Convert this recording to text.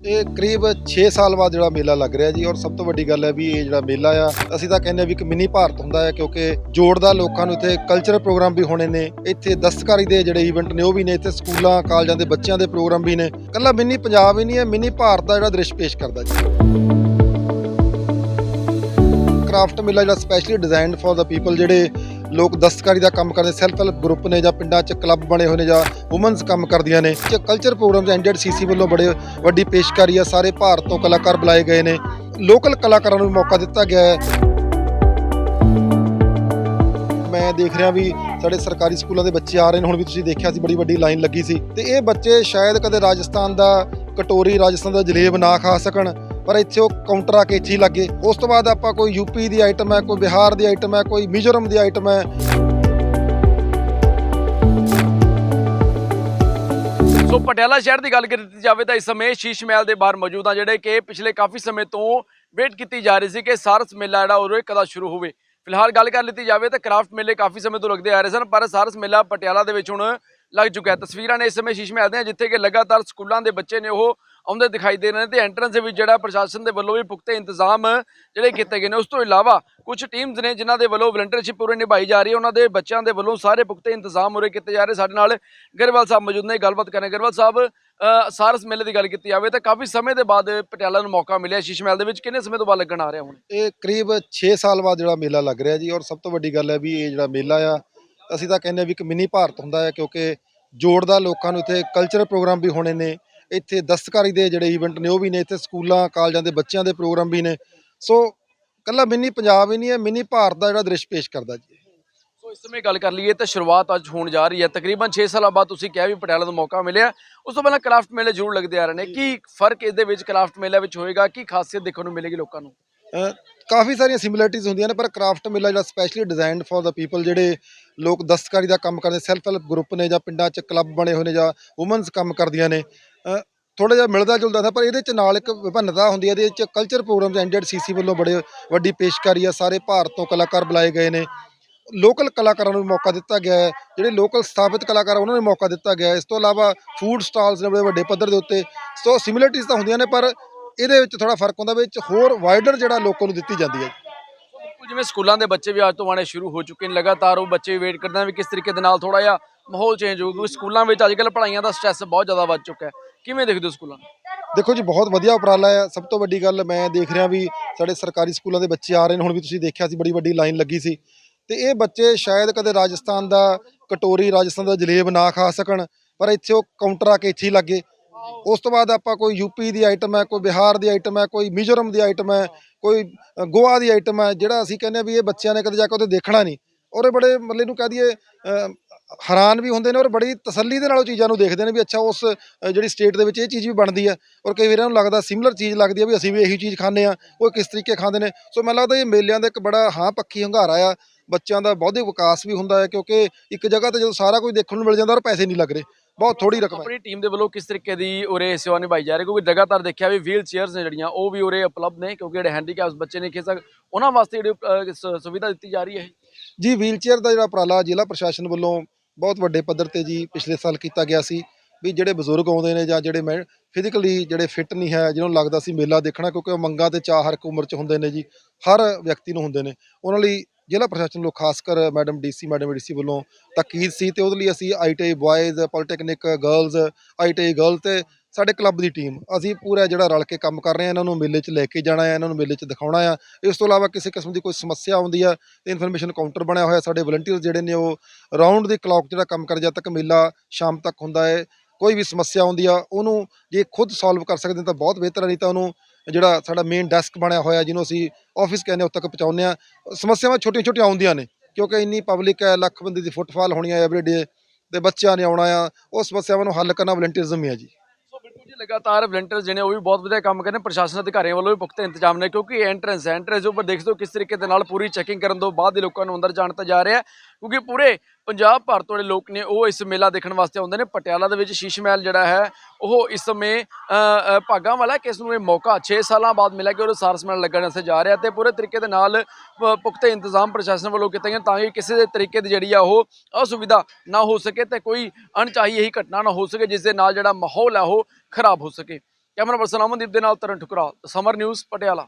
ਇਹ ਕਰੀਬ 6 ਸਾਲ ਬਾਅਦ ਜਿਹੜਾ ਮੇਲਾ ਲੱਗ ਰਿਹਾ ਜੀ, ਔਰ ਸਭ ਤੋਂ ਵੱਡੀ ਗੱਲ ਹੈ ਵੀ ਇਹ ਜਿਹੜਾ ਮੇਲਾ ਆ, ਅਸੀਂ ਤਾਂ ਕਹਿੰਦੇ ਆ ਵੀ ਇੱਕ ਮਿੰਨੀ ਭਾਰਤ ਹੁੰਦਾ ਹੈ, ਕਿਉਂਕਿ ਜੋੜਦਾ ਲੋਕਾਂ ਨੂੰ ਇੱਥੇ ਕਲਚਰਲ ਪ੍ਰੋਗਰਾਮ ਵੀ ਹੋਣੇ ਨੇ, ਇੱਥੇ ਦਸਤਕਾਰੀ ਦੇ ਜਿਹੜੇ ਇਵੈਂਟ ਨੇ ਉਹ ਵੀ ਨੇ, ਇੱਥੇ ਸਕੂਲਾਂ, ਕਾਲਜਾਂ ਦੇ ਬੱਚਿਆਂ ਦੇ ਪ੍ਰੋਗਰਾਮ ਵੀ ਨੇ ਕੱਲਾ ਮਿੰਨੀ ਪੰਜਾਬ ਹੀ ਨਹੀਂ ਹੈ, ਮਿੰਨੀ ਭਾਰਤ ਦਾ ਜਿਹੜਾ ਦ੍ਰਿਸ਼ ਪੇਸ਼ ਕਰਦਾ ਜੀ। ਕ੍ਰਾਫਟ ਮੇਲਾ ਜਿਹੜਾ specially designed for the people ਜਿਹੜੇ ਲੋਕ ਦਸਤਕਾਰੀ ਦਾ ਕੰਮ ਕਰਦੇ ਸੈਲਫ ਹੈਲਪ ਗਰੁੱਪ ਨੇ ਜਾਂ ਪਿੰਡਾਂ 'ਚ ਕਲੱਬ ਬਣੇ ਹੋਏ ਨੇ ਜਾਂ ਔਮਨਸ ਕੰਮ ਕਰਦੀਆਂ ਨੇ। ਚ ਕਲਚਰ ਪ੍ਰੋਗਰਾਮਸ ਐਂਡਡ ਸੀਸੀ ਵੱਲੋਂ ਬੜੇ ਵੱਡੀ ਪੇਸ਼ਕਾਰੀ ਆ, ਸਾਰੇ ਭਾਰਤ ਤੋਂ ਕਲਾਕਾਰ ਬੁਲਾਏ ਗਏ ਨੇ। ਲੋਕਲ ਕਲਾਕਾਰਾਂ ਨੂੰ ਮੌਕਾ ਦਿੱਤਾ ਗਿਆ ਹੈ। ਮੈਂ ਦੇਖ ਰਿਹਾ ਵੀ ਸਾਡੇ ਸਰਕਾਰੀ ਸਕੂਲਾਂ ਦੇ ਬੱਚੇ ਆ ਰਹੇ ਨੇ, ਹੁਣ ਵੀ ਤੁਸੀਂ ਦੇਖਿਆ ਸੀ ਬੜੀ ਵੱਡੀ ਲਾਈਨ ਲੱਗੀ ਸੀ। ਤੇ ਇਹ ਬੱਚੇ ਸ਼ਾਇਦ ਕਦੇ ਰਾਜਸਥਾਨ ਦਾ, ਕਟੋਰੀ ਰਾਜਸਥਾਨ ਦਾ ਜਲੇਬ ਨਾ ਖਾ ਸਕਣ। ਪਰ ਇੱਥੇ ਉਹ ਕਾਊਂਟਰ ਆ ਕੇ ਇੱਥੇ ਹੀ ਲੱਗੇ ਉਸ ਤੋਂ ਬਾਅਦ ਆਪਾਂ ਕੋਈ ਯੂਪੀ ਦੀ ਆਈਟਮ ਹੈ, ਕੋਈ ਬਿਹਾਰ ਦੀ ਆਈਟਮ ਹੈ, ਕੋਈ ਮਿਜ਼ੋਰਮ ਦੀ ਆਈਟਮ ਹੈ। ਸੋ ਪਟਿਆਲਾ ਸ਼ਹਿਰ ਦੀ ਗੱਲ ਕੀਤੀ ਜਾਵੇ ਤਾਂ ਇਸ ਸਮੇਂ ਸ਼ੀਸ਼ ਮਹਿਲ ਦੇ ਬਾਹਰ ਮੌਜੂਦ ਆ, ਜਿਹੜੇ ਕਿ ਪਿਛਲੇ ਕਾਫੀ ਸਮੇਂ ਤੋਂ ਵੇਟ ਕੀਤੀ ਜਾ ਰਹੀ ਸੀ ਕਿ ਸਾਰਸ ਮੇਲਾ ਜਿਹੜਾ ਉਰੇ ਕਦਾ ਸ਼ੁਰੂ ਹੋਵੇ। ਫਿਲਹਾਲ ਗੱਲ ਕਰ ਲਈ ਜਾਵੇ ਤਾਂ ਕ੍ਰਾਫਟ ਮੇਲੇ ਕਾਫੀ ਸਮੇਂ ਤੋਂ ਲੱਗਦੇ ਆ ਰਹੇ ਸਨ, ਪਰ ਸਾਰਸ ਮੇਲਾ ਪਟਿਆਲਾ ਦੇ ਵਿੱਚ ਹੁਣ ਲੱਗ ਚੁੱਕਾ ਹੈ। ਤਸਵੀਰਾਂ ਨੇ ਇਸ ਸਮੇਂ ਸ਼ੀਸ਼ ਮਹਿਲ ਦੀਆਂ, ਜਿੱਥੇ ਕਿ ਲਗਾਤਾਰ ਸਕੂਲਾਂ ਦੇ ਬੱਚੇ ਨੇ ਉਹ ਆਉਂਦੇ ਦਿਖਾਈ ਦੇ ਰਹੇ ਨੇ ਤੇ ਐਂਟਰੈਂਸ ਦੇ ਵਿੱਚ ਜਿਹੜਾ ਪ੍ਰਸ਼ਾਸਨ ਦੇ ਵੱਲੋਂ ਵੀ ਪੁਖਤੇ ਇੰਤਜ਼ਾਮ ਜਿਹੜੇ ਕੀਤੇ ਗਏ ਨੇ ਉਸ ਤੋਂ ਇਲਾਵਾ ਕੁਝ ਟੀਮਸ ਨੇ ਜਿਨ੍ਹਾਂ ਦੇ ਵੱਲੋਂ ਵਲੰਟੀਅਰਸ਼ਿਪ ਪੂਰੀ ਨਿਭਾਈ ਜਾ ਰਹੀ ਹੈ ਉਹਨਾਂ ਦੇ ਬੱਚਿਆਂ ਦੇ ਵੱਲੋਂ ਸਾਰੇ ਪੁਖਤੇ ਇੰਤਜ਼ਾਮ ਉਰੇ ਕੀਤੇ ਜਾ ਰਹੇ ਸਾਡੇ ਨਾਲ ਗਰੇਵਾਲ ਸਾਹਿਬ ਮੌਜੂਦ ਨੇ ਗੱਲਬਾਤ ਕਰਾਂਗੇ ਗਰੇਵਾਲ ਸਾਹਿਬ ਅ, ਸਾਰਸ ਮੇਲੇ ਦੀ ਗੱਲ ਕੀਤੀ ਜਾਵੇ ਤਾਂ ਕਾਫੀ ਸਮੇਂ ਦੇ ਬਾਅਦ ਪਟਿਆਲਾ ਨੂੰ ਮੌਕਾ ਮਿਲਿਆ ਸ਼ੀਸ਼ ਮਹਿਲ ਦੇ ਵਿੱਚ। ਕਿੰਨੇ ਸਮੇਂ ਤੋਂ ਬਾਅਦ ਲੱਗਣ ਆ ਰਿਹਾ ਹੁਣ? ਇਹ ਕਰੀਬ 6 ਸਾਲ ਬਾਅਦ ਜਿਹੜਾ ਮੇਲਾ ਲੱਗ ਰਿਹਾ ਜੀ ਔਰ ਸਭ ਤੋਂ ਵੱਡੀ ਗੱਲ ਹੈ ਵੀ ਇਹ ਜਿਹੜਾ ਮੇਲਾ ਆ ਅਸੀਂ ਤਾਂ ਕਹਿੰਦੇ ਆ ਵੀ ਇੱਕ ਮਿਨੀ ਭਾਰਤ ਹੁੰਦਾ ਹੈ ਕਿਉਂਕਿ ਜੋੜਦਾ ਲੋਕਾਂ ਨੂੰ ਇੱਥੇ ਕਲਚਰਲ ਪ੍ਰੋਗਰਾਮ ਵੀ ਹੋਣੇ ਨੇ। ਇੱਥੇ ਦਸਤਕਾਰੀ ਦੇ ਜਿਹੜੇ ਇਵੈਂਟ ਨੇ ਉਹ ਵੀ ਨੇ ਇੱਥੇ ਸਕੂਲਾਂ ਕਾਲਜਾਂ ਦੇ ਬੱਚਿਆਂ ਦੇ ਪ੍ਰੋਗਰਾਮ ਵੀ ਨੇ। ਸੋ ਕੱਲਾ ਮਿਨੀ ਪੰਜਾਬ ਹੀ ਨਹੀਂ ਹੈ ਮਿਨੀ ਭਾਰਤ ਦਾ ਜਿਹੜਾ ਦ੍ਰਿਸ਼ ਪੇਸ਼ ਕਰਦਾ ਜੀ। ਸੋ ਇਸ ਸਮੇਂ ਗੱਲ ਕਰ ਲਈਏ ਤਾਂ ਸ਼ੁਰੂਆਤ ਅੱਜ ਹੋਣ ਜਾ ਰਹੀ ਹੈ। ਤਕਰੀਬਨ 6 ਸਾਲਾਂ ਬਾਅਦ ਤੁਸੀਂ ਕਿਹਾ ਵੀ ਪਟਿਆਲਾ ਨੂੰ ਮੌਕਾ ਮਿਲਿਆ। ਉਸ ਤੋਂ ਪਹਿਲਾਂ ਕਰਾਫਟ ਮੇਲੇ ਜ਼ਰੂਰ ਲੱਗਦੇ ਆ ਰਹੇ ਨੇ। ਕੀ ਫ਼ਰਕ ਇਹਦੇ ਵਿੱਚ ਕਰਾਫਟ ਮੇਲੇ ਵਿੱਚ ਹੋਏਗਾ? ਕੀ ਖਾਸੀਅਤ ਦੇਖਣ ਨੂੰ ਮਿਲੇਗੀ ਲੋਕਾਂ ਨੂੰ? ਕਾਫੀ ਸਾਰੀਆਂ ਸਿਮਿਲਰਿਟੀਜ਼ ਹੁੰਦੀਆਂ ਨੇ ਪਰ ਕ੍ਰਾਫਟ ਮੇਲਾ ਜਿਹੜਾ specially designed for the people ਜਿਹੜੇ ਲੋਕ ਦਸਤਕਾਰੀ ਦਾ ਕੰਮ ਕਰਦੇ ਸੈਲਫ ਹੈਲਪ ਗਰੁੱਪ ਨੇ ਜਾਂ ਪਿੰਡਾਂ 'ਚ ਕਲੱਬ ਬਣੇ ਹੋਏ ਨੇ ਜਾਂ ਔਮਨਸ ਕੰਮ ਕਰਦੀਆਂ ਨੇ ਥੋੜਾ ਜਿਹਾ ਮਿਲਦਾ ਜੁਲਦਾ ਥਾ, ਪਰ ਇਹਦੇ 'ਚ ਨਾਲ ਇੱਕ ਵਿਭਿੰਨਤਾ ਹੁੰਦੀ ਹੈ, ਇਹਦੇ 'ਚ ਕਲਚਰ ਪ੍ਰੋਗਰਾਮਸ ਐਂਡਡ ਸੀਸੀ ਵੱਲੋਂ ਬੜੇ ਵੱਡੀ ਪੇਸ਼ਕਾਰੀ ਆ, ਸਾਰੇ ਭਾਰਤ ਤੋਂ ਕਲਾਕਾਰ ਬੁਲਾਏ ਗਏ ਨੇ। ਲੋਕਲ ਕਲਾਕਾਰਾਂ ਨੂੰ ਵੀ ਮੌਕਾ ਦਿੱਤਾ ਗਿਆ ਹੈ, ਜਿਹੜੇ ਲੋਕਲ ਸਥਾਪਿਤ ਕਲਾਕਾਰ ਉਹਨਾਂ ਨੂੰ ਵੀ ਮੌਕਾ ਦਿੱਤਾ ਗਿਆ ਹੈ। ਇਸ ਤੋਂ ਇਲਾਵਾ ਫੂਡ ਸਟਾਲਸ ਨੇ ਬੜੇ ਵੱਡੇ ਪੱਧਰ ਦੇ ਉੱਤੇ, ਸੋ ਸਿਮਿਲਰਿਟੀਜ਼ ਤਾਂ ਹੁੰਦੀਆਂ ਨੇ, ਪਰ ਇਹਦੇ ਵਿੱਚ ਥੋੜਾ ਫ਼ਰਕ ਹੁੰਦਾ ਵਿੱਚ ਹੋਰ ਵਾਈਡਰ ਜਿਹੜਾ ਲੋਕਾਂ ਨੂੰ ਦਿੱਤੀ ਜਾਂਦੀ ਹੈ। ਜਿਵੇਂ ਸਕੂਲਾਂ ਦੇ ਬੱਚੇ ਵੀ ਅੱਜ ਤੋਂ ਆਉਣੇ ਸ਼ੁਰੂ ਹੋ ਚੁੱਕੇ ਨੇ, ਲਗਾਤਾਰ ਉਹ ਬੱਚੇ ਵੇਟ ਕਰਦੇ ਨੇ ਵੀ ਕਿਸ ਤਰੀਕੇ ਦੇ ਨਾਲ ਥੋੜਾ ਜਿਹਾ ਮਾਹੌਲ ਚੇਂਜ ਹੋਊ ਕਿਉਂਕਿ ਸਕੂਲਾਂ ਵਿੱਚ ਅੱਜ ਕੱਲ੍ਹ ਪੜ੍ਹਾਈਆਂ ਦਾ ਸਟ੍ਰੈਸ ਬਹੁਤ ਜ਼ਿਆਦਾ ਵੱਧ ਚੁੱਕਾ ਹੈ। ਕਿਵੇਂ ਦੇਖਦੇ ਹੋ ਸਕੂਲਾਂ ਨੂੰ? ਦੇਖੋ ਜੀ, ਬਹੁਤ ਵਧੀਆ ਉਪਰਾਲਾ ਹੈ। ਸਭ ਤੋਂ ਵੱਡੀ ਗੱਲ ਮੈਂ ਦੇਖ ਰਿਹਾ ਵੀ ਸਾਡੇ ਸਰਕਾਰੀ ਸਕੂਲਾਂ ਦੇ ਬੱਚੇ ਆ ਰਹੇ ਨੇ। ਹੁਣ ਵੀ ਤੁਸੀਂ ਦੇਖਿਆ ਸੀ, ਬੜੀ ਵੱਡੀ ਲਾਈਨ ਲੱਗੀ ਸੀ। ਤੇ ਇਹ ਬੱਚੇ ਸ਼ਾਇਦ ਕਦੇ ਰਾਜਸਥਾਨ ਦਾ ਕਟੋਰੀ, ਰਾਜਸਥਾਨ ਦਾ ਜਲੇਬ ਨਾ ਖਾ ਸਕਣ, ਪਰ ਇੱਥੇ ਉਹ ਕਾਊਂਟਰ ਆ ਕੇ ਇੱਥੇ ਹੀ ਲੱਗੇ ਉਸ ਤੋਂ ਬਾਅਦ ਆਪਾਂ ਕੋਈ ਯੂਪੀ ਦੀ ਆਈਟਮ ਹੈ, ਕੋਈ ਬਿਹਾਰ ਦੀ ਆਈਟਮ ਹੈ, ਕੋਈ ਮਿਜ਼ੋਰਮ ਦੀ ਆਈਟਮ ਹੈ, ਕੋਈ ਗੋਆ ਦੀ ਆਈਟਮ ਹੈ, ਜਿਹੜਾ ਅਸੀਂ ਕਹਿੰਦੇ ਆ ਵੀ ਇਹ ਬੱਚਿਆਂ ਨੇ ਕਦੇ ਜਾ ਕੇ ਉਹਦੇ ਦੇਖਣਾ ਨਹੀਂ। ਔਰ ਇਹ ਬੜੇ ਮਤਲਬ ਇਹਨੂੰ ਕਹਿ ਦਈਏ ਹੈਰਾਨ ਵੀ ਹੁੰਦੇ ਨੇ ਔਰ ਬੜੀ ਤਸੱਲੀ ਦੇ ਨਾਲ ਉਹ ਚੀਜ਼ਾਂ ਨੂੰ ਦੇਖਦੇ ਨੇ ਵੀ ਅੱਛਾ ਉਸ ਜਿਹੜੀ ਸਟੇਟ ਦੇ ਵਿੱਚ ਇਹ ਚੀਜ਼ ਵੀ ਬਣਦੀ ਹੈ ਔਰ ਕਈ ਵਾਰ ਇਹਨਾਂ ਨੂੰ ਲੱਗਦਾ ਸਿਮਿਲਰ ਚੀਜ਼ ਲੱਗਦੀ ਹੈ ਵੀ ਅਸੀਂ ਵੀ ਇਹੀ ਚੀਜ਼ ਖਾਂਦੇ ਆ ਉਹ ਕਿਸ ਤਰੀਕੇ ਖਾਂਦੇ ਨੇ। ਸੋ ਮੈਨੂੰ ਲੱਗਦਾ ਇਹ ਮੇਲਿਆਂ ਦਾ ਇੱਕ ਬੜਾ ਹਾਂ ਪੱਖੀ ਹੰਗਾਰਾ ਆ ਬੱਚਿਆਂ ਦਾ ਬੌਧਿਕ ਵਿਕਾਸ ਵੀ ਹੁੰਦਾ ਹੈ ਕਿਉਂਕਿ ਇੱਕ ਜਗ੍ਹਾ ਤੇ ਜਦੋਂ ਸਾਰਾ ਕੁਝ ਦੇਖਣ ਨੂੰ ਮਿਲ ਜਾਂਦਾ ਔਰ ਪੈਸੇ ਨਹੀਂ ਲੱਗ ਰਹੇ ਬਹੁਤ ਥੋੜੀ ਰਕਮ ਆਪਣੀ ਟੀਮ ਦੇ ਵੱਲੋਂ ਕਿਸ ਤਰੀਕੇ ਦੀ ਉਰੇ ਸੇਵਾ ਨਿਭਾਈ ਜਾ ਰਹੀ ਕਿਉਂਕਿ ਲਗਾਤਾਰ ਦੇਖਿਆ ਵੀ ਵੀਲ ਚੇਅਰਸ ਨੇ ਜਿਹੜੀਆਂ ਉਹ ਵੀ ਉਰੇ ਉਪਲਬਧ ਨੇ ਕਿਉਂਕਿ ਜਿਹੜੇ ਹੈਂਡੀਕੈਪਸ ਬੱਚੇ ਨੇ ਖੇਸ ਉਹਨਾਂ ਵਾਸਤੇ ਜਿਹੜੀ ਸੁਵਿਧਾ ਦਿੱਤੀ ਜਾ ਰਹੀ ਹੈ ਜੀ ਵੀਲਚੇਅਰ ਦਾ ਜਿਹੜਾ ਉਪਰਾਲਾ ਜ਼ਿਲ੍ਹਾ ਪ੍ਰਸ਼ਾਸਨ ਵੱਲੋਂ ਬਹੁਤ ਵੱਡੇ ਪੱਧਰ ਤੇ ਜੀ ਪਿਛਲੇ ਸਾਲ ਕੀਤਾ ਗਿਆ ਸੀ ਵੀ ਜਿਹੜੇ ਬਜ਼ੁਰਗ ਆਉਂਦੇ ਨੇ ਜਾਂ ਜਿਹੜੇ ਮੈਂ ਫਿਜ਼ੀਕਲੀ ਜਿਹੜੇ ਫਿੱਟ ਨਹੀਂ ਹੈ, ਜਿਹਨਾਂ ਨੂੰ ਲੱਗਦਾ ਸੀ ਮੇਲਾ ਦੇਖਣਾ, ਕਿਉਂਕਿ ਉਹ ਮੰਗਾਂ ਤੇ ਚਾਹ ਹਰ ਇੱਕ ਉਮਰ 'ਚ ਹੁੰਦੇ ਨੇ ਜੀ, ਹਰ ਵਿਅਕਤੀ ਨੂੰ ਹੁੰਦੇ ਨੇ। ਉਹਨਾਂ ਲਈ ਜ਼ਿਲ੍ਹਾ ਪ੍ਰਸ਼ਾਸਨ ਵੱਲੋਂ ਖਾਸ ਕਰ ਮੈਡਮ ਡੀਸੀ ਮੈਡਮ ਡੀਸੀ ਵੱਲੋਂ ਤਾਕੀਦ ਸੀ ਤੇ ਉਹਦੇ ਲਈ ਅਸੀਂ ITI boys polytechnic girls ITI girl ਤੇ ਸਾਡੇ ਕਲੱਬ ਦੀ ਟੀਮ। ਅਸੀਂ ਪੂਰਾ ਜਿਹੜਾ ਰਲ ਕੇ ਕੰਮ ਕਰ ਰਹੇ ਹਾਂ, ਇਹਨਾਂ ਨੂੰ ਮੇਲੇ 'ਚ ਲੈ ਕੇ ਜਾਣਾ ਆ ਇਹਨਾਂ ਨੂੰ ਮੇਲੇ 'ਚ ਦਿਖਾਉਣਾ ਆ ਇਸ ਤੋਂ ਇਲਾਵਾ ਕਿਸੇ ਕਿਸਮ ਦੀ ਕੋਈ ਸਮੱਸਿਆ ਆਉਂਦੀ ਆ ਤੇ ਇਨਫੋਰਮੇਸ਼ਨ ਕਾਊਂਟਰ ਬਣਿਆ ਹੋਇਆ, ਸਾਡੇ ਵਲੰਟੀਅਰ ਜਿਹੜੇ ਨੇ ਉਹ ਰਾਉਂਡ ਦੀ ਕਲੌਕ ਜਿਹੜਾ ਕੰਮ ਕਰ, ਜਦ ਤੱਕ ਮੇਲਾ ਸ਼ਾਮ ਤੱਕ ਹੁੰਦਾ ਹੈ, ਕੋਈ ਵੀ ਸਮੱਸਿਆ ਆਉਂਦੀ ਆ, ਉਹਨੂੰ ਜੇ ਖੁਦ ਸੋਲਵ ਕਰ ਸਕਦੇ ਤਾਂ ਬਹੁਤ ਬਿਹਤਰ ਨਹੀਂ ਤਾਂ ਉਹਨੂੰ ਜਿਹੜਾ ਸਾਡਾ ਮੇਨ ਡੈਸਕ ਬਣਿਆ ਹੋਇਆ, ਜਿਹਨੂੰ ਅਸੀਂ ਆਫਿਸ ਕਹਿੰਦੇ ਉੱਥੇ ਤੱਕ ਪਹੁੰਚਾਉਂਦੇ ਆ ਸਮੱਸਿਆਵਾਂ ਛੋਟੀਆਂ ਛੋਟੀਆਂ ਆਉਂਦੀਆਂ ਨੇ, ਕਿਉਂਕਿ ਇੰਨੀ ਪਬਲਿਕ ਹੈ, ਲੱਖ ਬੰਦੇ ਦੀ ਫੁੱਟਫਾਲ ਹੋਣੀ ਹੈ ਐਵਰੀਡੇ ਤੇ ਬੱਚਿਆਂ ਨੇ ਆਉਣਾ ਆ, ਉਹ ਸਮੱਸਿਆਵਾਂ ਨੂੰ ਹੱਲ ਕਰਨਾ ਵਲੰਟੀਅਰਜ਼ਮ ਹੀ ਹੈ ਜੀ। ਜੀ ਲਗਾਤਾਰ ਵਲੰਟੀਅਰਸ ਜਿਹੜੇ ਉਹ ਵੀ ਬਹੁਤ ਵਧੀਆ ਕੰਮ ਕਰਦੇ ਨੇ, ਪ੍ਰਸ਼ਾਸਨ ਅਧਿਕਾਰੀਆਂ ਵੱਲੋਂ ਵੀ ਪੁਖਤਾ ਇੰਤਜ਼ਾਮ ਨੇ ਕਿਉਂਕਿ ਐਂਟਰੈਂਸ ਹੈ ਐਂਟਰੈਂਸ ਦੇ ਉੱਪਰ ਦੇਖ ਸਕਦੇ ਹੋ ਕਿਸ ਤਰੀਕੇ ਦੇ ਨਾਲ ਪੂਰੀ ਚੈਕਿੰਗ ਕਰਨ ਤੋਂ ਬਾਅਦ ਹੀ ਲੋਕਾਂ ਨੂੰ ਅੰਦਰ ਜਾਣ ਤਾਂ ਜਾ ਰਿਹਾ ਕਿਉਂਕਿ ਪੂਰੇ ਪੰਜਾਬ ਭਰ ਤੋਂ ਜਿਹੜੇ ਲੋਕ ਨੇ ਉਹ ਇਸ ਮੇਲਾ ਦੇਖਣ ਵਾਸਤੇ ਆਉਂਦੇ ਨੇ। ਪਟਿਆਲਾ ਦੇ ਵਿੱਚ ਸ਼ੀਸ਼ ਮਹਿਲ ਜਿਹੜਾ ਹੈ ਉਹ ਇਸ ਸਮੇਂ ਅ, ਭਾਗਾਂ ਵਾਲਾ ਕਿਸ ਨੂੰ ਇਹ ਮੌਕਾ 6 ਸਾਲਾਂ ਬਾਅਦ ਮਿਲਿਆ ਕਿ ਉਹ ਸਾਰਸ ਮੇਲਾ ਲੱਗਣ ਵਾਸਤੇ ਜਾ ਰਿਹਾ ਤੇ ਪੂਰੇ ਤਰੀਕੇ ਦੇ ਨਾਲ ਪੁਖਤੇ ਇੰਤਜ਼ਾਮ ਪ੍ਰਸ਼ਾਸਨ ਵੱਲੋਂ ਕੀਤੇ ਗਏ ਤਾਂ ਕਿ ਕਿਸੇ ਦੇ ਤਰੀਕੇ ਦੀ ਜਿਹੜੀ ਆ ਉਹ ਅਸੁਵਿਧਾ ਨਾ ਹੋ ਸਕੇ ਤੇ ਕੋਈ ਅਣਚਾਹੀ ਇਹੀ ਘਟਨਾ ਨਾ ਹੋ ਸਕੇ ਜਿਸ ਦੇ ਨਾਲ ਜਿਹੜਾ ਮਾਹੌਲ ਹੈ ਉਹ ਖਰਾਬ ਹੋ ਸਕੇ। ਕੈਮਰਾ ਪਰਸਨ ਅਮਨਦੀਪ ਦੇ ਨਾਲ ਤਰਨ ਠੁਕਰਾ ਸਮਰ ਨਿਊਜ਼ ਪਟਿਆਲਾ।